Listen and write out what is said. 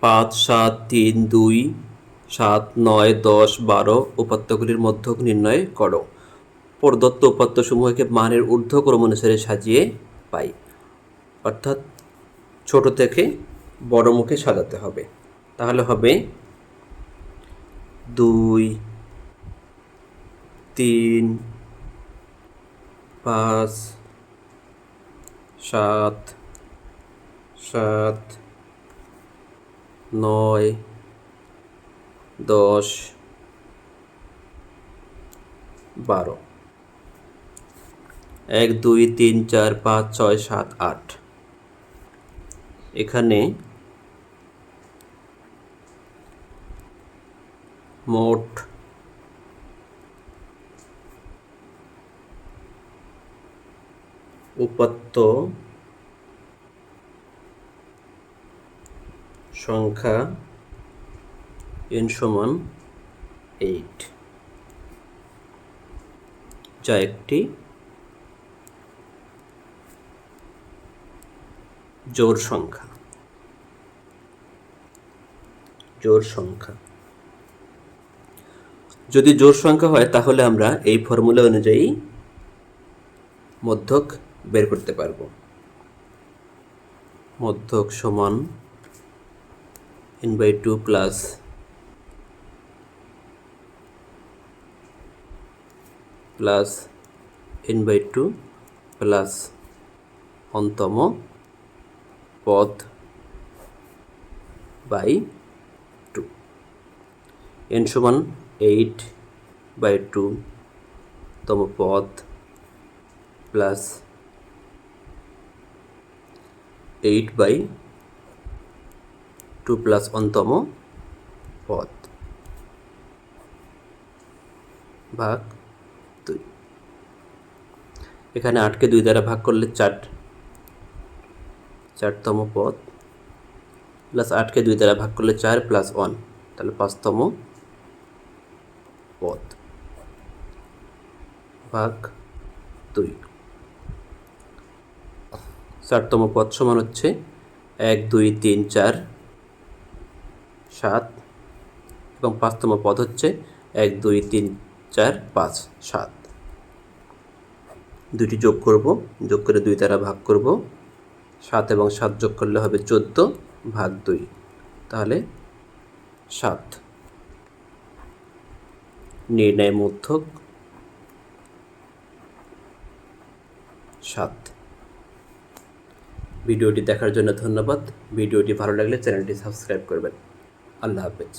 পাঁচ, সাত, তিন, দুই, সাত, নয়, দশ, বারো উপাত্তগুলির মধ্যক নির্ণয় করো। প্রদত্ত উপাত্তসমূহকে মানের ঊর্ধ্বক্রম অনুসারে সাজিয়ে পাই। অর্থাৎ ছোট থেকে বড় মুখে সাজাতে হবে। তাহলে হবে দুই, তিন, পাঁচ, সাত সাত নয় দশ বারো। এক দুই তিন চার পাঁচ ছয় সাত আট। এখানে মোট উপাত্ত সংখ্যা এন সমান এইট যা একটি জোড় সংখ্যা। জোড় সংখ্যা। যদি জোড় সংখ্যা হয়, তাহলে আমরা এই ফর্মুলা অনুযায়ী মধ্যক বের করতে পারব। মধ্যক সমান N by two plus plus N by two plus অন্তম পদ বাই টু এন সমান এইট বাই টু তম পদ plus eight by two plus অন্তম পদ। ভাগ দুই। এখানে আটকে দুই দ্বারা ভাগ করলে চার। চারতম পদ। প্লাস আটকে দুই দ্বারা ভাগ করলে চার প্লাস ওয়ান। তাহলে পাঁচতম পদ। ভাগ দুই। চারতম পদ সমান হচ্ছে এক, দুই, তিন, চার সাত এবং পাঁচতম পদ হচ্ছে এক, দুই, তিন, চার, পাঁচ, সাত। দুটি যোগ করব, যোগ করে দুই দ্বারা ভাগ করব। সাত এবং সাত যোগ করলে হবে চোদ্দ ভাগ দুই। তাহলে সাত। নির্ণয় মধ্যক সাত। ভিডিওটি দেখার জন্য ধন্যবাদ। ভিডিওটি ভালো লাগলে চ্যানেলটি সাবস্ক্রাইব করবেন। আল্লাহ হাফেজ